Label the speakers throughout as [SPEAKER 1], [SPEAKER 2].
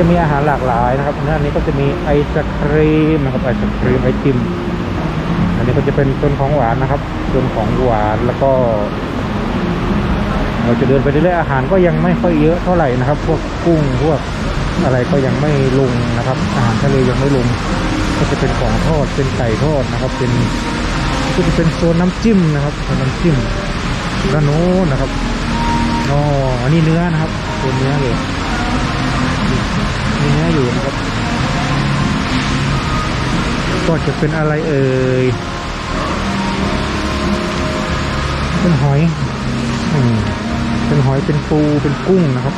[SPEAKER 1] จะมีอาหารหลากหลายนะครับด้านนี้ก็จะมีไอศครีมนะครับไอศครีมไอติม อันนี้ก็จะเป็นต้นของหวานนะครับต้นของหวานแล้วก็ เราจะเดินไปเรื่อยๆอาหารก็ยังไม่ค่อยเยอะเท่าไหร่นะครับ พวกกุ้งพวกอะไรก็ยังไม่ลงนะครับ อาหารทะเลยังไม่ลง ก็จะเป็นของทอดเป็นไก่ทอดนะครับ เป็นก็จะเป็นโซนน้ำจิ้มนะครับโซนน้ำจิ้มด้านโน้นนะครับอ๋ออันนี้เนื้อนะครับโซนเนื้อเลย มีเนื้ออยู่นะครับ ก็จะเป็นอะไรเอ่ย เป็นหอยอืมเป็นหอยเป็นปูเป็นกุ้งนะครับ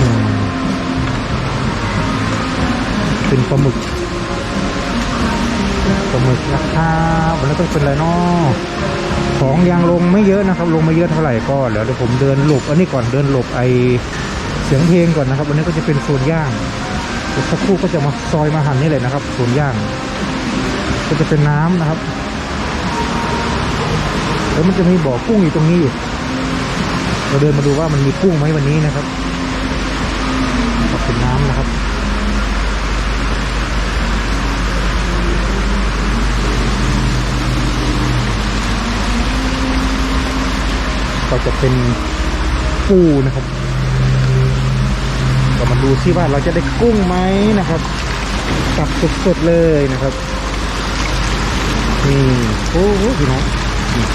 [SPEAKER 1] อืมเป็นปลาหมึกปลาหมึกนะครับวันนี้ต้องเป็นอะไรเนาะของยังลงไม่เยอะนะครับ ลงไม่เยอะเท่าไหร่ก็เดี๋ยวเดี๋ยวผมเดินหลบอันนี้ก่อนเดินหลบไอ เสียงเพลงก่อนนะครับวันนี้ก็จะเป็นโซนย่างสักครู่ก็จะมาซอยมาหั่นนี่เลยนะครับส่วนย่าง ก็จะเป็นน้ำนะครับแล้วมันจะมีบ่อกุ้งอยู่ตรงนี้อยู่เราเดินมาดูว่ามันมีกุ้งไหมวันนี้นะครับก็เป็นน้ำนะครับก็จะเป็นปูนะครับ ก็มาดูซิว่าเราจะได้กุ้งไหมนะครับตับสดๆเลยนะครับนี่โอ้โหพี่น้องนี่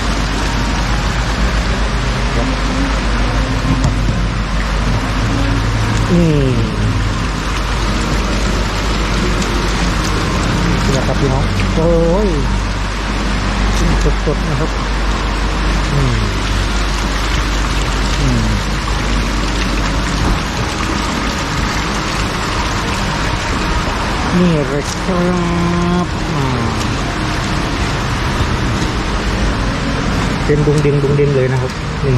[SPEAKER 1] นี่นะครับพี่น้องโอ้ยสดๆนะครับอืมอืม นี่เลยครับเป็นดุงดิงดุงดิงเลยนะครับนี่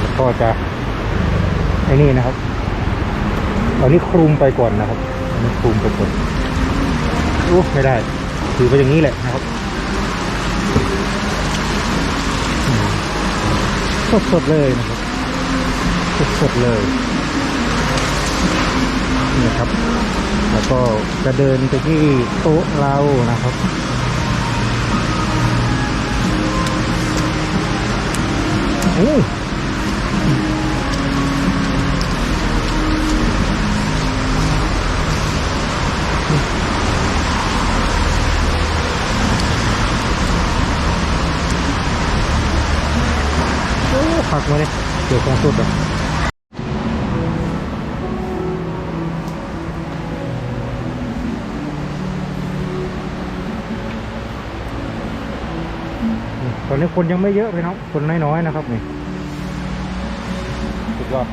[SPEAKER 1] แล้วก็จะไอ้นี่นะครับเอานี้คลุมไปก่อนนะครับอันนี้คลุมไปก่อนโอ้ไม่ได้ ถือไปอย่างนี้แหละนะครับสดๆเลยนะครับสดๆเลย นี่ครับ แล้วก็จะเดินไปที่โต๊ะเรานะครับโอ้โอ้ผักมาเลยเดี๋ยวของสุดอะ ตอนนี้คนยังไม่เยอะเลยเนาะคนน้อยๆนะครับนี่สุดยอด